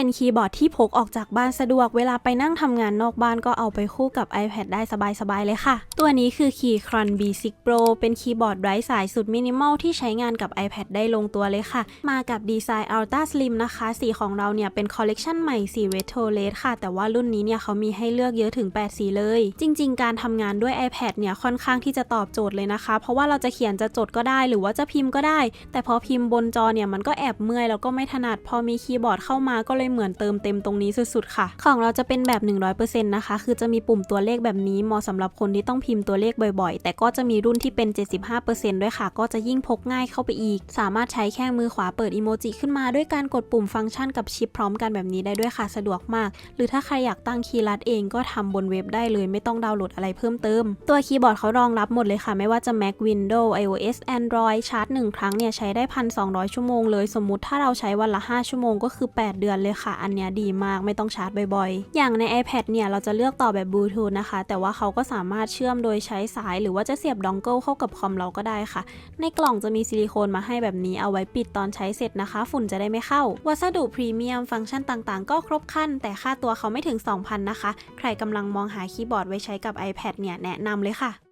เป็นคีย์บอร์ดที่พกออกจากบ้านสะดวก เวลาไปนั่งทำงานนอกบ้านก็เอาไปคู่กับ iPad ได้สบายๆเลยค่ะ ตัวนี้คือ Keychron B6 Pro เป็นคีย์บอร์ดไร้สายสุดมินิมอลที่ใช้งานกับ iPad ได้ลงตัวเลยค่ะ มากับดีไซน์ Ultra Slim นะคะ สีของเราเนี่ยเป็นคอลเลกชันใหม่สี Retro Red ค่ะ แต่ว่ารุ่นนี้เนี่ยเขามีให้เลือกเยอะถึง 8 สีเลย จริง ๆ การทำงานด้วย iPad เนี่ยค่อนข้างที่จะตอบโจทย์เลยนะคะ เพราะว่าเราจะเขียนจะจดก็ได้หรือว่าจะพิมพ์ก็ได้ แต่พอพิมพ์บนจอเนี่ยมันก็แอบเมื่อยแล้วก็ไม่ถนัดพอมีคีย์บอร์ดเข้ามาก็เลยเหมือนเติมเต็มตรงนี้สุดๆค่ะ ของเราจะเป็นแบบ 100%นะคะ คือจะมีปุ่มตัวเลขแบบนี้เหมาะสำหรับคนที่ต้องพิมพ์ตัวเลขบ่อยๆ แต่ก็จะมีรุ่นที่เป็น 75%ด้วยค่ะ ก็จะยิ่งพกง่ายเข้าไปอีก สามารถใช้แค่มือขวาเปิดอีโมจิขึ้นมาด้วยการกดปุ่มฟังก์ชันกับชิปพร้อมกันแบบนี้ได้ด้วยค่ะ สะดวกมาก หรือถ้าใครอยากตั้งคีย์ลัดเองก็ทำบนเว็บได้เลย ไม่ต้องดาวน์โหลดอะไรเพิ่มเติม ตัวคีย์บอร์ดเขารองรับหมดเลยค่ะ ไม่ว่าจะ Mac Windows iOS Android ชาร์จ 1 ครั้งเนี่ยใช้ได้ 1,200 ชั่วโมงเลย สมมุติถ้าเราใช้วันละ 5 ชั่วโมงก็คือ 8 เดือนเลยค่ะ อันเนี้ยดีมากไม่ต้องชาร์จบ่อยๆ อย่างใน iPad เนี่ยเราจะเลือกต่อแบบบลูทูธนะคะ แต่ว่าเขาก็สามารถเชื่อมโดยใช้สาย หรือว่าจะเสียบดองเกิลเข้ากับคอมเราก็ได้ค่ะ ในกล่องจะมีซิลิโคนมาให้แบบนี้เอาไว้ปิดตอนใช้เสร็จนะคะ ฝุ่นจะได้ไม่เข้า วัสดุพรีเมียมฟังก์ชันต่างๆ ก็ครบคันแต่ค่าตัวเขาไม่ถึง 2,000 นะคะ ใครกำลังมองหาคีย์บอร์ดไว้ใช้กับ iPad เนี่ยแนะนำเลยค่ะ